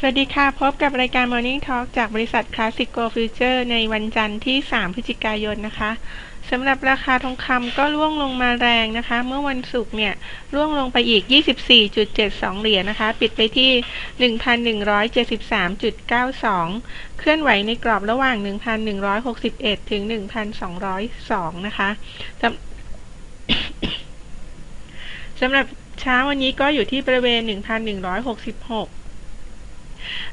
สวัสดีค่ะ พบกับรายการ Morning Talk จากบริษัท Classic Go Future ในวันจันทร์ที่ 3 พฤศจิกายนนะคะสำหรับราคาทองคำก็ร่วงลงมาแรงนะคะ เมื่อวันศุกร์เนี่ยร่วงลงไปอีก 24.72 เหรียญนะคะ ปิดไปที่ 1,173.92 เคลื่อนไหวในกรอบระหว่าง 1,161 ถึง 1,202 นะคะสำสำหรับเช้าวันนี้ก็อยู่ที่บริเวณ 1,166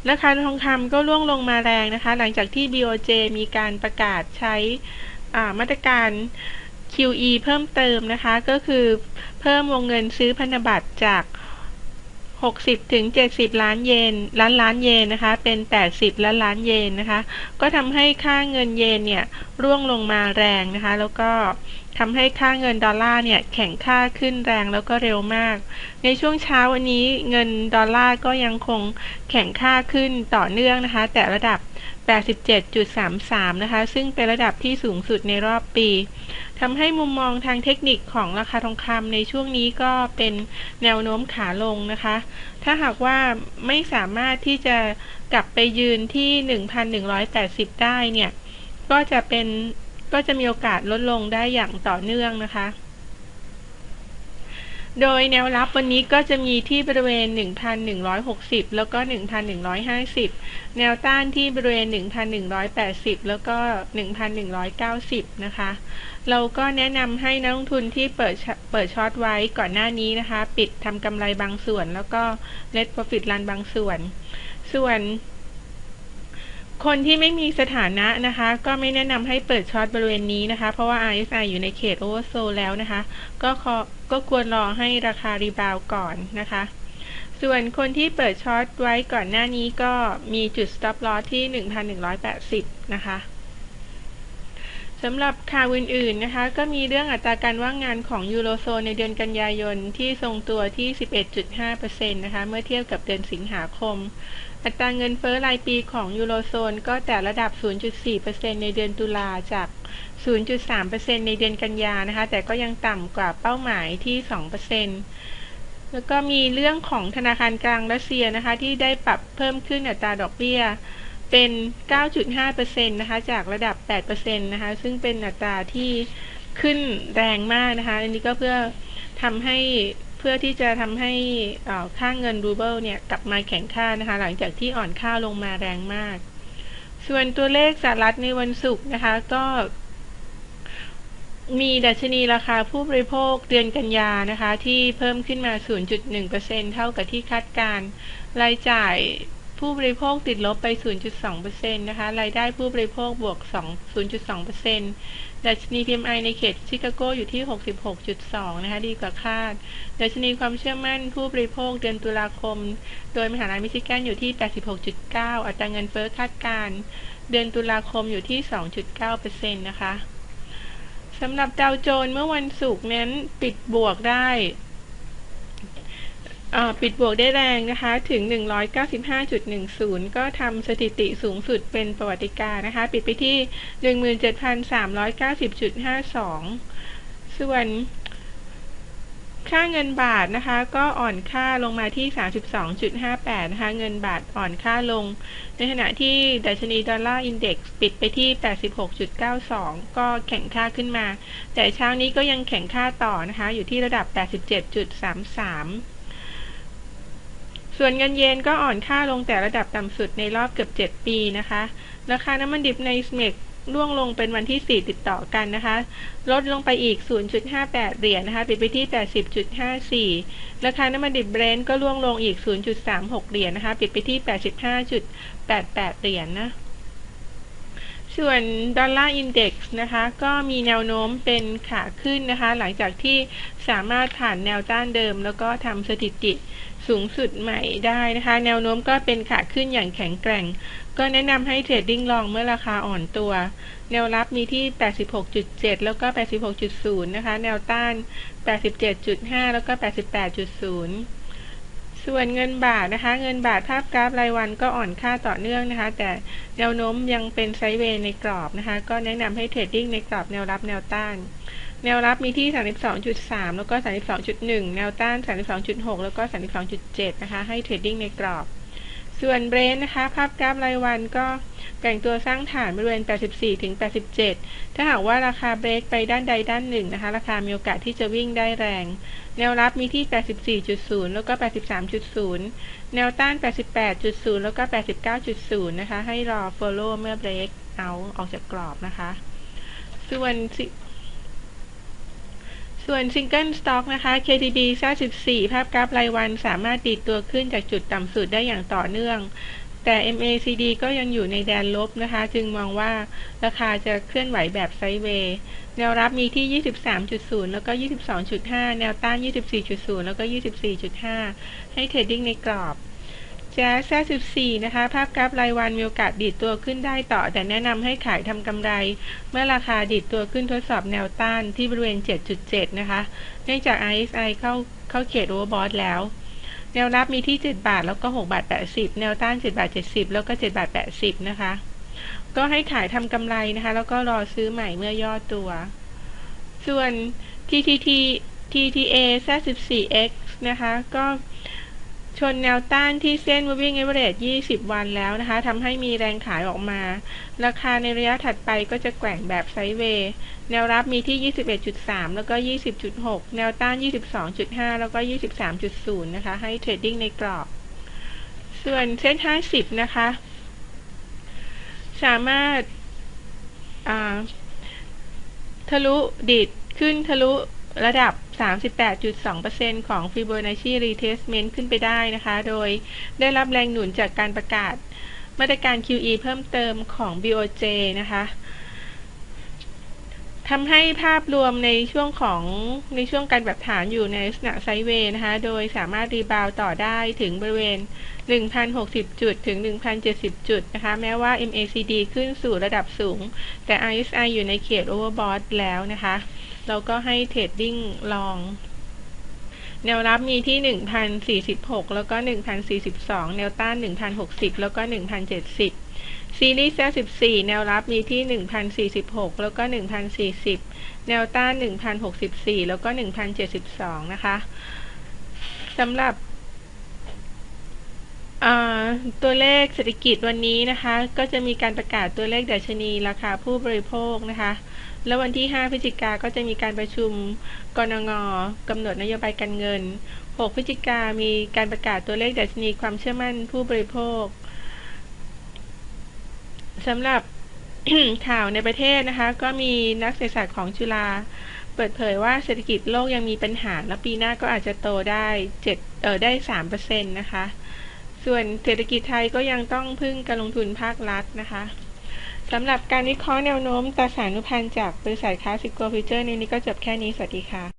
ราคาทองคำก็ร่วงลงมาแรงนะคะ หลังจากที่ BOJ มีการประกาศใช้มาตรการ QE เพิ่มเติมนะคะ ก็คือเพิ่มวงเงินซื้อพันธบัตรจาก 60ถึง70 ล้านเยน ล้านล้านเยนนะคะ เป็น 80 ล้านล้านเยนนะคะ ก็ทำให้ค่าเงินเยนเนี่ยร่วงลงมาแรงนะคะ แล้วก็ ทำให้ค่าเงินดอลลาร์เนี่ยแข็งค่าขึ้นแรงแล้วก็เร็วมาก ในช่วงเช้าวันนี้เงินดอลลาร์ก็ยังคงแข็งค่าขึ้นต่อเนื่องนะคะ แต่ระดับ 87.33 นะคะ ซึ่งเป็นระดับที่สูงสุดในรอบปีทำให้มุมมองทางเทคนิคของราคาทองคำในช่วงนี้ก็เป็นแนวโน้มขาลงนะคะ ถ้าหากว่าไม่สามารถที่จะกลับไปยืนที่ 1,180 ได้เนี่ย ก็จะเป็น ก็จะมีโอกาสลดลงได้อย่างต่อเนื่องนะคะ โดยแนวรับวันนี้ก็จะมีที่บริเวณ 1,160 แล้วก็ 1,150 แนวต้านที่บริเวณ 1,180 แล้วก็ 1,190 นะคะ เราก็แนะนำให้นักลงทุนที่เปิดเปิดช็อตไว้ก่อนหน้านี้นะคะ ปิดทำกำไรบางส่วน แล้วก็ net profit run บางส่วน ส่วน คนที่ไม่มีสถานะนะคะ ก็ไม่แนะนำให้เปิดช็อตบริเวณนี้นะคะ เพราะว่า RSI อยู่ในเขตโอเวอร์โซแล้วนะคะ ก็ก็ควรรอให้ราคารีบาวก่อนนะคะ ส่วนคนที่เปิดช็อตไว้ก่อนหน้านี้ก็มีจุด stop loss ที่ 1,180 นะคะ สำหรับข่าวอื่นๆนะคะ ก็มีเรื่องอัตราการว่างงานของยูโรโซนในเดือนกันยายนที่ทรงตัวที่ 11.5%นะคะเมื่อเทียบกับเดือนสิงหาคม อัตราเงินเฟ้อรายปีของยูโรโซนก็แต่ระดับ 0.4%ในเดือนตุลาจาก 0.3%ในเดือนกันยานะคะ แต่ก็ยังต่ำกว่าเป้าหมายที่ 2%แล้วก็มีเรื่องของธนาคารกลางรัสเซียนะคะ ที่ได้ปรับเพิ่มขึ้นอัตราดอกเบี้ย เป็น 9.5%นะคะจากระดับ 8%นะคะซึ่งเป็นอัตราที่ขึ้นแรงมากนะคะ อันนี้ก็เพื่อทำให้เพื่อที่จะทำให้ค่าเงินรูเบิลเนี่ยกลับมาแข็งค่านะคะ หลังจากที่อ่อนค่าลงมาแรงมาก ส่วนตัวเลขสหรัฐในวันศุกร์นะคะก็มีดัชนีราคาผู้บริโภคเดือนกันยานะคะ ที่เพิ่มขึ้นมา 0.1%เท่ากับที่คาดการรายจ่าย ผู้บริโภคติดลบไป 0.2%นะคะ รายได้ผู้บริโภคบวก0.2%ดัชนี PMI ในเขตชิคาโกอยู่ที่ 66.2 นะคะ ดีกว่าคาด ดัชนีความเชื่อมั่นผู้บริโภคเดือนตุลาคม โดยมหาลัยมิชิแกนอยู่ที่ 86.9 อัตราเงินเฟ้อคาดการ เดือนตุลาคมอยู่ที่ 2.9%นะคะสำหรับดาวโจนส์เมื่อวันศุกร์นั้นปิดบวกได้ ปิดบวกได้แรงนะคะถึง 195.10 ก็ทำสถิติสูงสุดเป็นประวัติการนะคะ ปิดไปที่ 17,390.52 ส่วนค่าเงินบาทนะคะ ก็อ่อนค่าลงมาที่ 32.58 นะคะ เงินบาทอ่อนค่าลง ในขณะที่ดัชนีดอลลาร์อินเด็กซ์ปิดไปที่ 86.92 ก็แข็งค่าขึ้นมา แต่เช้านี้ก็ยังแข็งค่าต่อนะคะ อยู่ที่ระดับ 87.33 ส่วนเงินเยนก็อ่อนค่าลงแต่ระดับต่ำสุดในรอบเกือบ 7 ปีนะคะ ราคาน้ำมันดิบในสเมกร่วงลงเป็นวันที่ 4 ติดต่อกันนะคะ ลดลงไปอีก 0.58 เหรียญนนะคะปิดไปที่ 80.54 ราคาน้ำมันดิบเบรนท์ก็ร่วงลงอีก 0.36 เหรียญนนะคะปิดไปที่ 85.88 เหรียญนนะ ส่วนดอลลาร์อินเด็กซ์นะคะก็มีแนวโน้มเป็นขาขึ้นนะคะ หลังจากที่สามารถผ่านแนวต้านเดิม แล้วก็ทำสถิติสูงสุดใหม่ได้นะคะ แนวโน้มก็เป็นขาขึ้นอย่างแข็งแกร่ง ก็แนะนำให้เทรดดิ้งลองเมื่อราคาอ่อนตัว แนวรับมีที่ 86.7 แล้วก็ 86.0 นะคะ แนวต้าน 87.5 แล้วก็ 88.0 ส่วนเงินบาทนะคะ เงินบาทภาพกราฟรายวันก็อ่อนค่าต่อเนื่องนะคะ แต่แนวโน้มยังเป็นไซด์เวย์ในกรอบนะคะ ก็แนะนำให้เทรดดิ้งในกรอบแนวรับแนวต้าน แนวรับมีที่ 32.3 แล้วก็ 32.1 แนวต้าน 32.6 แล้วก็ 32.7 นะคะ ให้เทรดดิ้งในกรอบ ส่วนเบรนนะคะ ภาพกราฟรายวันก็ แกว่งตัวสร้างฐานบริเวณ 84 ถึง 87 ถ้าหากว่าราคาเบรกไปด้านใดด้านหนึ่งนะคะ ราคามีโอกาสที่จะวิ่งได้แรง แนวรับมีที่ 84.0 แล้วก็ 83.0 แนวต้าน 88.0 แล้วก็ 89.0 นะคะ ให้รอ follow เมื่อเบรกเอาออกจากกรอบนะคะ ส่วนส่วนซิงเกิลสต็อกนะคะ KTB 94ภาพกราฟรายวันสามารถดีดตัวขึ้นจากจุดต่ำสุดได้อย่างต่อเนื่อง แต่ MACD ก็ยังอยู่ในแดนลบนะคะ จึงมองว่าราคาจะเคลื่อนไหวแบบไซด์เวย์แนวรับมีที่ 23.0 แล้วก็ 22.5 แนวต้าน 24.0 แล้วก็ 24.5 ให้เทรดดิ้งในกรอบแจ๊ส14นะคะ ภาพกราฟรายวันมีโอกาสดีดตัวขึ้นได้ต่อ แต่แนะนำให้ขายทำกำไร เมื่อราคาดีดตัวขึ้นทดสอบแนวต้านที่บริเวณ 7.7 นะคะ เนื่องจาก RSI เข้าเข้าเขตโอเวอร์บอทแล้ว แนวรับมีที่ 7 บาท แล้วก็ 6 บาท 80 แนวต้าน 7 บาท 70 แล้วก็ 7 บาท 80 นะคะ ก็ให้ขายทำกำไรนะคะ แล้วก็รอซื้อใหม่เมื่อย่อตัว ส่วน TTT TTA Z14X นะคะ ก็ ชนแนวต้านที่เส้น moving average 20 วันแล้วนะคะทำให้มีแรงขายออกมา ราคาในระยะถัดไปก็จะแกว่งแบบไซด์เวย์ แนวรับมีที่ 21.3 แล้วก็ 20.6 แนวต้าน 22.5 แล้วก็ 23.0 นะคะ ให้เทรดดิ้งในกรอบ ส่วนเส้น 50 นะคะ สามารถทะลุดิดขึ้นทะลุ ระดับ 38.2%ของ Fibonacci Retracement ขึ้นไปได้นะคะ โดยได้รับแรงหนุนจากการประกาศมาตรการ QE เพิ่มเติมของ BOJ นะคะทำให้ภาพรวมในช่วงของในช่วงการแบบฐานอยู่ในลักษณะไซเวย์นะคะ โดยสามารถรีบาวต่อได้ถึงบริเวณ 1,060 จุดถึง 1,070 จุดนะคะ แม้ว่า MACD ขึ้นสู่ระดับสูง แต่ RSI อยู่ในเขต Overbought แล้วนะคะ เราก็ให้เทรดดิ้งลอง แนวรับมีที่ 1,046 แล้วก็ 1,042 แนวต้าน 1,060 แล้วก็ 1,070 ซีรีส์แซ14 แนวรับมีที่ 1,046 แล้วก็ 1,040 แนวต้าน 1,064 แล้วก็ 1,072 นะคะสำหรับ ตัวเลขเศรษฐกิจวันนี้นะคะ ก็จะมีการประกาศตัวเลขดัชนีราคาผู้บริโภคนะคะ แล้ววันที่ 5 พฤศจิกาก็จะมีการประชุมกรงงกำหนดนโยบายการเงิน 6 พฤศจิกามีการประกาศตัวเลขดัชนีความเชื่อมั่นผู้บริโภคสำหรับข่าวในประเทศนะคะ ก็มีนักเศรษฐศาสตร์ของจุฬาเปิดเผยว่าเศรษฐกิจโลกยังมีปัญหา และปีหน้าก็อาจจะโตได้7เออได้3%นะคะ ส่วนเศรษฐกิจไทยก็ยังต้องพึ่งการลงทุนภาครัฐนะคะสำหรับการวิเคราะห์แนวโน้มตราสารนุพันธ์จากบริษัทค้าสสิโกฟิวเจอร์ในนี้ก็จบแค่นี้ สวัสดีค่ะ